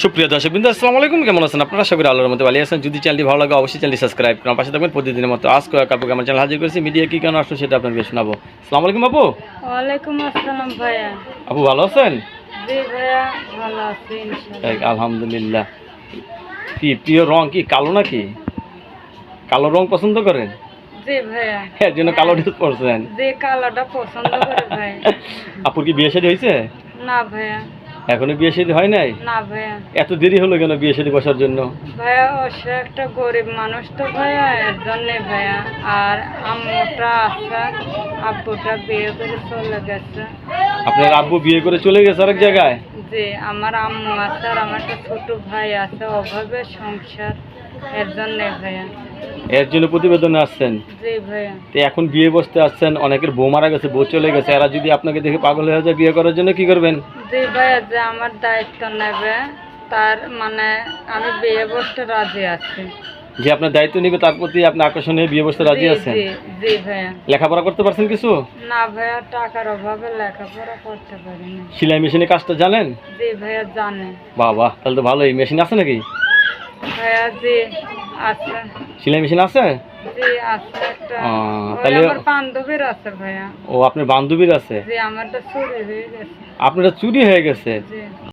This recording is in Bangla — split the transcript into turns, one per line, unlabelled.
সুপ্রিয় দর্শক বিন্দু আসসালামু আলাইকুম। কেমন আছেন আপনারা? করি আল্লাহর মতো ভালো আছেন। যদি চ্যানেলটি ভালো লাগে অবশ্যই চ্যানেলটি সাবস্ক্রাইব করুন। পাশে থাকবেন প্রতিদিনের মতো আজ কয়েক কাপড় আমার চ্যানেল হাজির করেছি। মিডিয়া কি কেন আসলো সেটা আপনাকে শোনাবো। আসসালামু আলাইকুম আপু।
ওয়ালাইকুম আসসালাম ভাইয়া।
আপু ভালো আছেন?
জি ভাইয়া ভালো আছি ইনশাআল্লাহ।
আলহামদুলিল্লাহ। কি প্রিয় রং কি কালো নাকি? কালো রং পছন্দ করেন?
জি ভাইয়া।
এর জন্য কালো ড্রেস পরছেন
যে কালারটা পছন্দ করে ভাই।
আপুর কি বিয়ে শাদী হয়েছে?
না ভাইয়া।
এখনও বিয়ে শাদী হয় নাই?
না ভাইয়া।
এত দেরি হলো কেন বিয়ে শাদী বসার জন্য?
ভাইয়া ও সে একটা গরিব মানুষ তো ভাইয়া এর জন্যে ভাইয়া। আর আম্মুটা আছে আব্বুটা বিয়ে করে চলে গেছে।
আপনার আব্বু বিয়ে করে চলে গেছে আরেক জায়গায়?
জি আমার আম্মু আছে আর আমার একটা ছোট ভাই আছে অভাবে সংসার। এর জন্যে ভাইয়া।
এর জন্য প্রতিবেদনে আসছেন?
জি ভাইয়া।
তো এখন বিয়ে বসতে আসছেন অনেকের বউ মারা গেছে বউ চলে গেছে এরা যদি আপনাকে দেখে পাগল হয়ে যায় বিয়ে করার জন্য কি করবেন?
জি ভাইয়া যে আমার দায়িত্ব নেবে তার মানে আমি বিয়ে বসতে রাজি আছি।
যে আপনার দায়িত্ব নিবে তার প্রতি আপনি আকর্ষণীয় বিয়ে বসতে রাজি আছেন?
জি জি ভাইয়া।
লেখাপড়া করতে পারছেন কিছু?
না ভাইয়া টাকার অভাবে লেখাপড়া করতে পারি না
সেলাই মেশিনে কাজটা জানেন?
জি ভাইয়া জানে।
বাবা তাহলে তো ভালোই। মেশিন আছে নাকি?
ভাইয়া জি আছে।
সেলাই মেশিন আছে?
জি আছে একটা।
তাহলে-
আমার বান্ধবীর আছে ভাইয়া।
ও আপনার বান্ধবীর আছে?
জি আমারটা চুরি হয়ে গেছে।
আপনারা চুরি হয়ে গেছে?
জি।